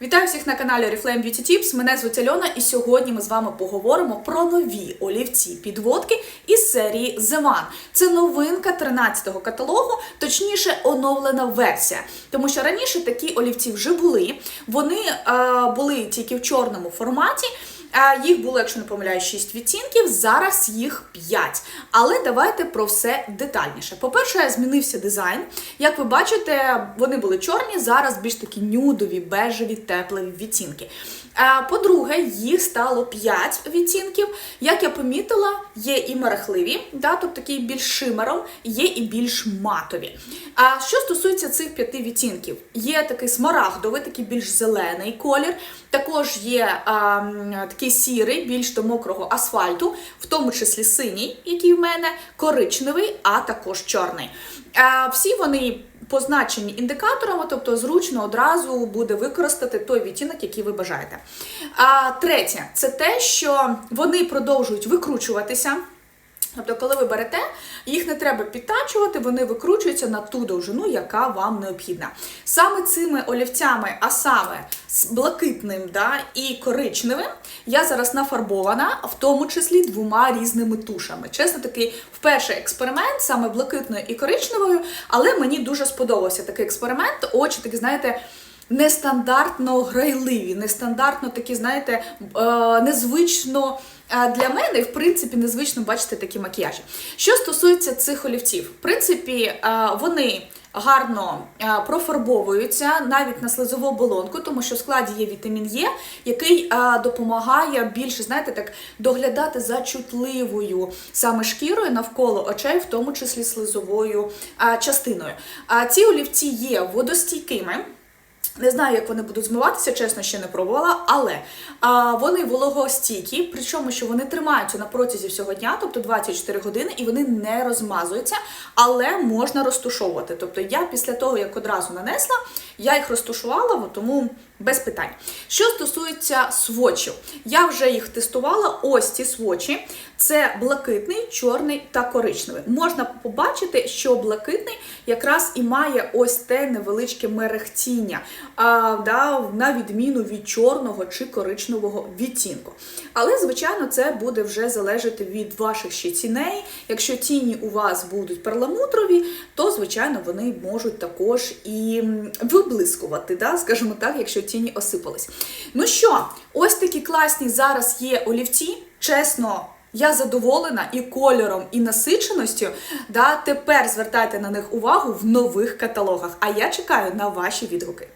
Вітаю всіх на каналі Reflame Beauty Tips. Мене звуть Альона, і сьогодні ми з вами поговоримо про нові олівці підводки із серії The One. Це новинка 13-го каталогу, точніше, оновлена версія. Тому що раніше такі олівці вже були. Вони е, були тільки в чорному форматі. Їх було, якщо не помиляю, 6 відтінків, зараз їх 5. Але давайте про все детальніше. По-перше, змінився дизайн. Як ви бачите, вони були чорні, зараз більш такі нюдові, бежеві, теплі відтінки. По-друге, їх стало 5 відтінків. Як я помітила, є і мерехливі, да, тобто такі більш шимером, є і більш матові. А що стосується цих п'яти відтінків, є такий смарагдовий, такий більш зелений колір. Також є а, м, такий сірий, більш до мокрого асфальту, в тому числі синій, який в мене, коричневий, а також чорний. А, всі вони позначені індикаторами, тобто зручно одразу буде використати той відтінок, який ви бажаєте. А третє, це те, що вони продовжують викручуватися. Тобто, коли ви берете, їх не треба підтачувати, вони викручуються на ту довжину, яка вам необхідна. Саме цими олівцями, а саме з блакитним да, і коричневим, я зараз нафарбована, в тому числі двома різними тушами. Чесно, такий вперше експеримент, саме блакитною і коричневою, але мені дуже сподобався такий експеримент. Очі такі, знаєте. Нестандартно грайливі, нестандартно такі, знаєте, е, незвично е, для мене, в принципі, незвично бачити такі макіяжі. Що стосується цих олівців, в принципі, е, вони гарно профарбовуються навіть на слизову оболонку, тому що в складі є вітамін Е, який допомагає більше, знаєте, так доглядати за чутливою саме шкірою навколо очей, в тому числі слизовою частиною. А ці олівці є водостійкими. Не знаю, як вони будуть змиватися, чесно, ще не пробувала, але а, вони вологостійкі, причому що вони тримаються на протязі всього дня, тобто 24 години, і вони не розмазуються, але можна розтушовувати. Тобто я після того, як одразу нанесла, я їх розтушувала, тому без питань. Що стосується свочів, я вже їх тестувала. Ось ці свочі. Це блакитний, чорний та коричневий. Можна побачити, що блакитний якраз і має ось те невеличке мерехтіння, а, да, на відміну від чорного чи коричневого відтінку. Але, звичайно, це буде вже залежати від ваших ще ціней. Якщо тіні у вас будуть перламутрові, то, звичайно, вони можуть також і виблискувати, да, скажімо так, якщо тіні осипались. Ну що, ось такі класні зараз є олівці, чесно. Я задоволена і кольором, і насиченістю. Да, тепер звертайте на них увагу в нових каталогах. А я чекаю на ваші відгуки.